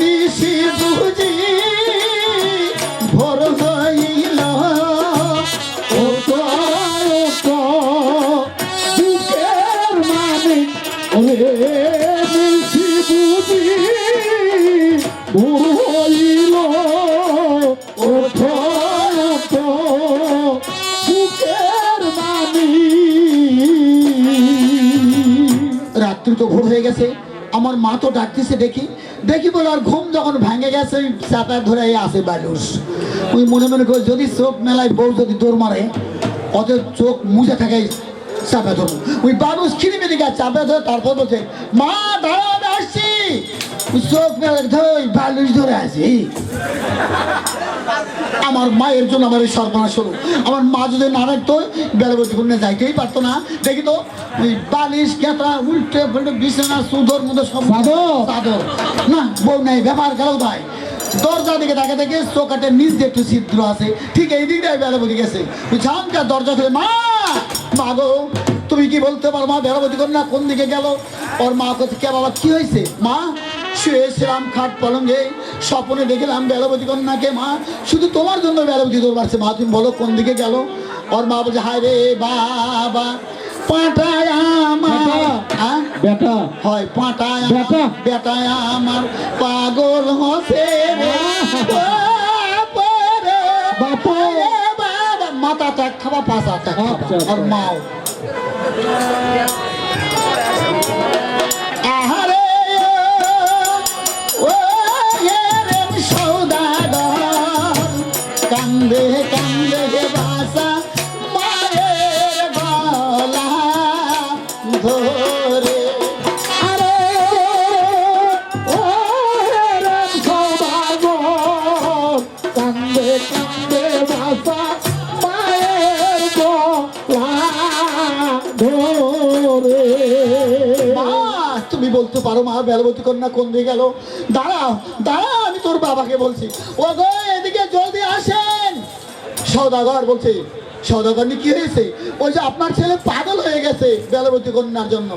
নিশি বুঝি, ভোর হইল। ও তো বুকের মালিক ওরে নিশি বুঝি, ভোর হইল। ও মালিক রাত্রি তো ভোর হয়ে গেছে। আমার মা তো ডাকতেছে দেখি। দেখি বলে আর ঘুম যখন ভেঙে গেছে ওই চাপা ধরে আসে বালুস। ওই মনে মনে করে যদি চোখ মেলায় বউ যদি দৌড় মারে ওদের চোখ মুছে থাকে চাপা ধরবো ওই বালুস খিরি মেরে গেছে চাপা ধরে তারপর বলছে মা আমি আসছি। ওই চোখ মেলে ধরে বালুস ধরে আসি আমার মায়ের জন্য আমার এই সর্বনাশ হলো। আমার মা যদি না রাখতো বেলাবতী কন্যা যাইতেই পারতো না। দেখি তো ওই বালিশ গেতা উল্টে ফুলটে বিছানা সুদর মধ্যে সব চাদর। বউ নাই, ব্যাপার গেল ভাই দরজা দিকে দেখে দেখে চোকাটের নিচ দিয়ে একটু ছিদ্র আছে। ঠিক এই দিকটাই বেলাবতী গেছে। ঝামটা দরজা খুলে মা! মা গো, তুমি কি বলতে পারো, মা বেলাবতী কন্যা কোন দিকে গেল? ওর মা কোথায় কে বাবা, কি হয়েছে? মা, শুয়েছিলাম খাট পলঙ্গে, স্বপ্নে দেখলাম বেলাবতী কন্যাকে, মা, শুধু তোমার জন্য বেলাবতী দৌড় মারছে। মা, তুমি বলো কোন দিকে গেল? ওর মা বলছে, হায় রে বাবা আ? বেটা হয় পাটায় বেটা। বেটায় আমার পাগল হসে রে বাবা রে। বাপু। আরে বাবা, মাথা চাক খাবা পাশা চাক খাবা। আচ্ছা, আচ্ছা। আর মাও কান্দে বাসা মায়ের বলতে পারো, মা, বেলবতী কন্যা কোন দিকে গেল? দাঁড়াও দাঁড়াও আমি তোর বাবাকে বলছি। ও গো এদিকে জলদি আসেন। সৌদাগর বলছে সৌদাগর কি হয়েছে? যে আপনার ছেলে পাগল হয়ে গেছে বেলবতী কন্যার জন্য।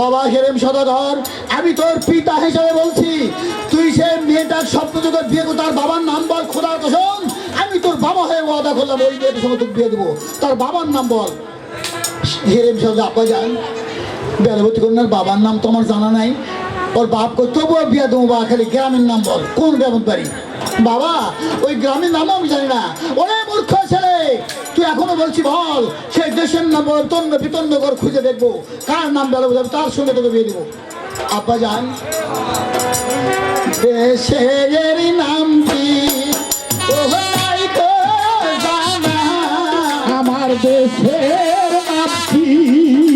বাবা হেরেম সদাগর, আমি তোর পিতা হিসেবে বলছি, তুই সে মেয়েটার স্বপ্ন যুগের বিয়ে করে তার বাবার নাম বল, খোদার কসম, আমি তোর বাবা হয়ে ওয়াদা করলাম, ওই মেয়েটার সঙ্গে তোকে বিয়ে দেবো। তার বাবার নাম বল। হেরেম সদা আপা যান। বেলবতী কন্যার বাবার নাম তো আমার জানা নাই। ওর বাপ কই, তবুও বিয়ে দেবো বা খালি গ্রামের নাম বল, কোন গ্রামের বাড়ি? বাবা, ওই গ্রামের নামও আমি জানি না। ওরে মূর্খ ছেলে! তুই এখনও বলছি বল, সেই দেশের নাম তন্ন বিতন্ন ঘর খুঁজে দেখব। কার নাম বেলো আমি তার সঙ্গে তোকে বিয়ে দেবো। আপা যান। নাম কি? আমার দেশের নাম কি?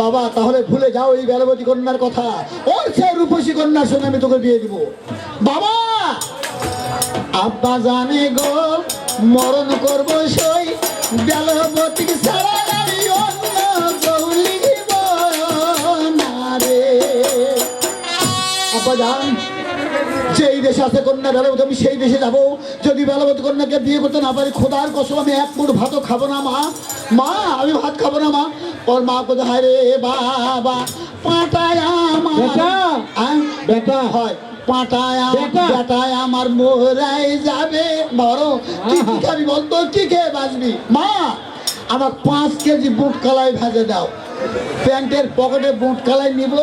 বাবা, তাহলে ভুলে যাও এই বেলবতী কন্যার কথা। ওর সে রূপসী কন্যার সঙ্গে আমি তোকে বিয়ে দিব। বাবা, আব্বা জানে গো, মরণ করব সই বেলবতী সারা আব্বা জান যেই দেশে আছে কন্যা বেলাবতী আমি সেই দেশে যাব। যদি বেলাবতী কন্যাকে বিয়ে করতে না পারি খোদার কসম আমি এক মুঠ ভাতও খাব না মা। মা আমি ভাত খাব না মা। ওর মা কোথায় হায় রে বাবা? পাটায় আমার বেটা। হয়। পাটায় বেটায় আমার মোরাই যাবে। বড় কি কি খাবি বলতো? কি খেয়ে বাঁচবি? মা আমার পাঁচ কেজি বুট কালাই ভেজে দাও। প্যান্টের পকেটে বুট কালাই নিব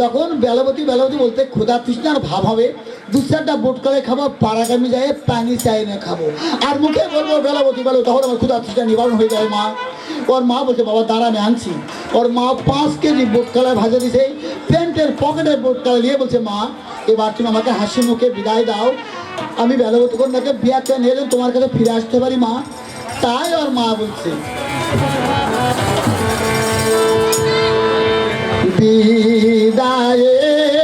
যখন বেলাবতী বেলাবতী বলতে ক্ষুধা তৃষ্ণার ভাব হবে দু চারটা বুট কালাই খাব, পাড়াগামি যায় পানি চাই না খাব। আর মুখে বলব, বেলাবতী বেলো, তখন আমার ক্ষুধা তৃষ্ণা নিবারণ হয়ে যায় মা। ওর মা বলছে, বাবা, দাঁড়া, আমি আনছি। ওর মা পাঁচ কেজি বুট কালাই ভাজা দিছে, প্যান্টের পকেটের বুট কালাই নিয়ে বলছে, মা, এবার তুমি আমাকে হাসি মুখে বিদায় দাও। আমি বেলাবতী কন্যাকে বিয়াকে নিয়ে তোমার কাছে ফিরে আসতে পারি, মা। তাই ওর মা বলছে। বিদায়ের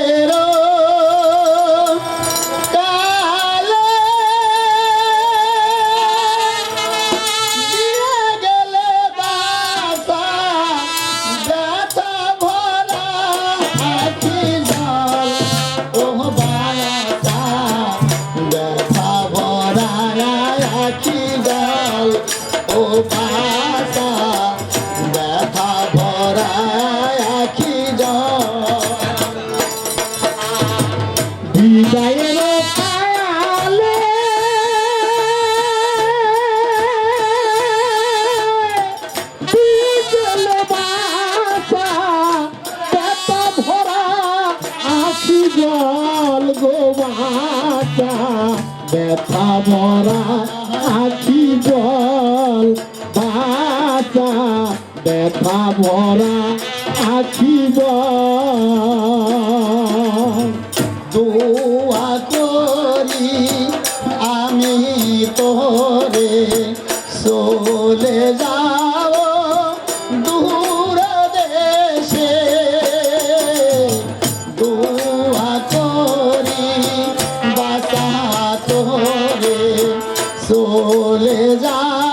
বাসা ব্যথা ভরা আখি জল বাসা ব্যথা ভরা আখি দোয়া করি আমি তোরে, চলে যাও চলে যাও